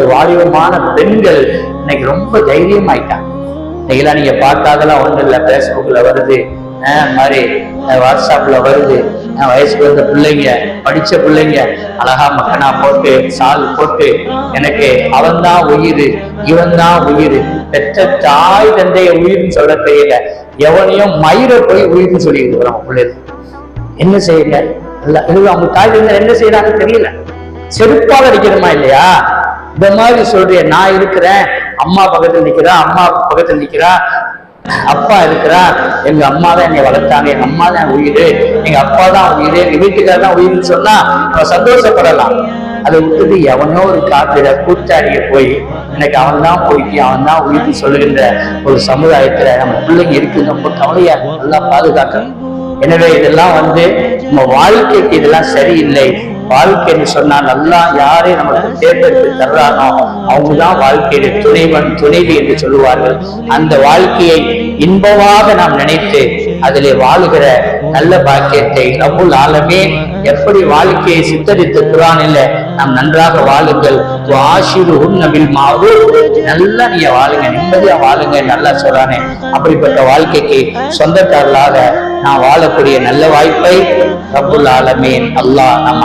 அல்லது வாலிபமான பெண்கள் இன்னைக்கு ரொம்ப தைரியமாயிட்டாங்க. இன்னைக்கெல்லாம் நீங்க பார்த்தாதெல்லாம் ஒன்றும் இல்லை பேஸ்புக்ல வருது மாதிரி வாட்ஸ்அப்ல வருது. வயசுக்கு வந்த பிள்ளைங்க படிச்ச பிள்ளைங்க அழகா மக்கனா போட்டு சால் போட்டு எனக்கு அவன் தான் உயிர் இவன் தான் உயிர். பெற்ற தாய் தந்தைய உயிர்னு சொல்ல தெரியல. எவனையும் மயிரை போய் உயிர்னு சொல்லிட்டு இருக்கிறோம் பிள்ளைகள். என்ன செய்யுங்க? இல்ல இது அவங்க தாய் தந்தை என்ன செய்யறாங்க தெரியல. செருப்பால் அடிக்கணுமா இல்லையா? இந்த மாதிரி சொல்றேன். நான் இருக்கிறேன். அம்மா பக்கத்துல நிற்கிறா அம்மா பக்கத்துல நிற்கிறா அப்பா இருக்கிறா. எங்க அம்மா தான் என்னை வளர்த்தாங்க. எங்க அம்மா தான் உயிர். எங்க அப்பா தான் உயிர். எங்க வீட்டுக்காரர் தான் உயிர்னு சொன்னா நம்ம சந்தோஷப்படலாம். அதை விட்டுட்டு எவனோ ஒரு காப்பிட கூத்தாடிய போய் எனக்கு அவன் தான் போய்க்கு அவன் தான் உயிர்னு சொல்லுகின்ற ஒரு சமுதாயத்துல நம்ம பிள்ளைங்க இருக்கு ரொம்ப கவலையா நல்லா பாதுகாக்கணும். எனவே இதெல்லாம் வந்து நம்ம வாழ்க்கைக்கு இதெல்லாம் சரியில்லை. வாழ்க்கைன்னு சொன்னா நல்லா யாரே நமக்கு தேர்ந்தெடுத்து தர்றானோ அவங்க தான் வாழ்க்கையில துணைவன் துணைவி என்று சொல்லுவார்கள். அந்த வாழ்க்கையை இன்பமாக நாம் நினைத்து அதிலே வாழுகிற நல்ல பாக்கியத்தை ரபுல் ஆலமே எப்படி வாழ்க்கையை சித்தரித்து குரானில் நாம் நன்றாக வாழுங்கள். ஆசிரு உன்னபில் மாவு நல்லா நீங்க வாழுங்க நிம்மதியா வாழுங்க நல்லா சொல்றானே. அப்படிப்பட்ட வாழ்க்கைக்கு சொந்தக்காரர்களாக நான் வாழக்கூடிய நல்ல வாய்ப்பை ரபுல் ஆலமீன். அல்லாஹ் நம்ம